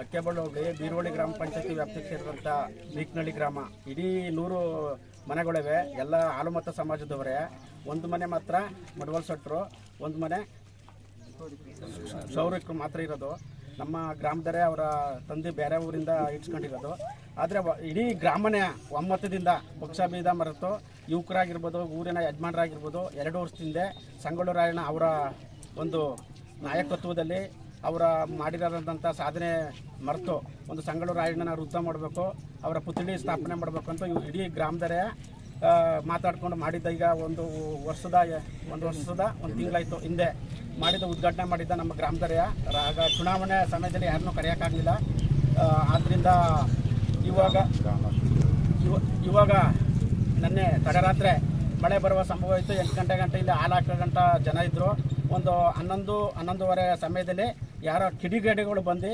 ಅಕ್ಕೆಬಳ್ಳಿ ಹೋಬಳಿ ಬೀರುವಳ್ಳಿ ಗ್ರಾಮ ಪಂಚಾಯತಿ ವ್ಯಾಪ್ತಿಗೆ ಸೇರಿದಂಥ ಬೀಕ್ನಳ್ಳಿ ಗ್ರಾಮ. ಇಡೀ ನೂರು ಮನೆಗಳಿವೆ, ಎಲ್ಲ ಆಲುಮತ ಸಮಾಜದವರೇ. ಒಂದು ಮನೆ ಮಾತ್ರ ಮಡವಲ್ ಸಟ್ರು, ಒಂದು ಮನೆ ಸೌರಕ್ಕೆ ಮಾತ್ರ ಇರೋದು. ನಮ್ಮ ಗ್ರಾಮದರೆ ಅವರ ತಂದೆ ಬೇರೆ ಊರಿಂದ ಇಟ್ಸ್ಕೊಂಡಿರೋದು. ಆದರೆ ಇಡೀ ಗ್ರಾಮನೇ ಒಮ್ಮತದಿಂದ ಪಕ್ಷ ಬೀದ ಮರೆತು ಯುವಕರಾಗಿರ್ಬೋದು, ಊರಿನ ಯಜಮಾನರಾಗಿರ್ಬೋದು, ಎರಡು ವರ್ಷದಿಂದ ಸಂಗೊಳ್ಳು ಅವರ ಒಂದು ನಾಯಕತ್ವದಲ್ಲಿ ಅವರ ಮಾಡಿರೋದಂಥ ಸಾಧನೆ ಮರೆತು ಒಂದು ಸಂಗಳು ರಾಯಣ್ಣನ ವೃದ್ಧ ಮಾಡಬೇಕು, ಅವರ ಪುತ್ಥಳಿ ಸ್ಥಾಪನೆ ಮಾಡಬೇಕು ಅಂತ ಇವು ಇಡೀ ಗ್ರಾಮದರೇ ಮಾತಾಡ್ಕೊಂಡು ಮಾಡಿದ್ದ ಈಗ ಒಂದು ವರ್ಷದ ಒಂದು ವರ್ಷದ, ಒಂದು ತಿಂಗಳಾಯಿತು ಹಿಂದೆ ಮಾಡಿದ ಉದ್ಘಾಟನೆ ಮಾಡಿದ್ದ ನಮ್ಮ ಗ್ರಾಮದರೆಯ ಆಗ ಚುನಾವಣೆ ಸಮಯದಲ್ಲಿ ಯಾರನ್ನೂ ಕರೆಯೋಕ್ಕಾಗಲಿಲ್ಲ. ಆದ್ದರಿಂದ ಇವಾಗ ಇವಾಗ ನೆನ್ನೆ ತಡರಾತ್ರಿ ಮಳೆ ಬರುವ ಸಂಭವ ಇತ್ತು. ಎಂಟು ಗಂಟೆ ಗಂಟೆ ಇಲ್ಲಿ ಹಾಲು ಹಾಕೋ ಗಂಟ ಜನ ಇದ್ದರು ಒಂದು ಹನ್ನೊಂದು, ಹನ್ನೊಂದುವರೆ ಸಮಯದಲ್ಲಿ ಯಾರೋ ಕಿಡಿಗೇಡಿಗಳು ಬಂದು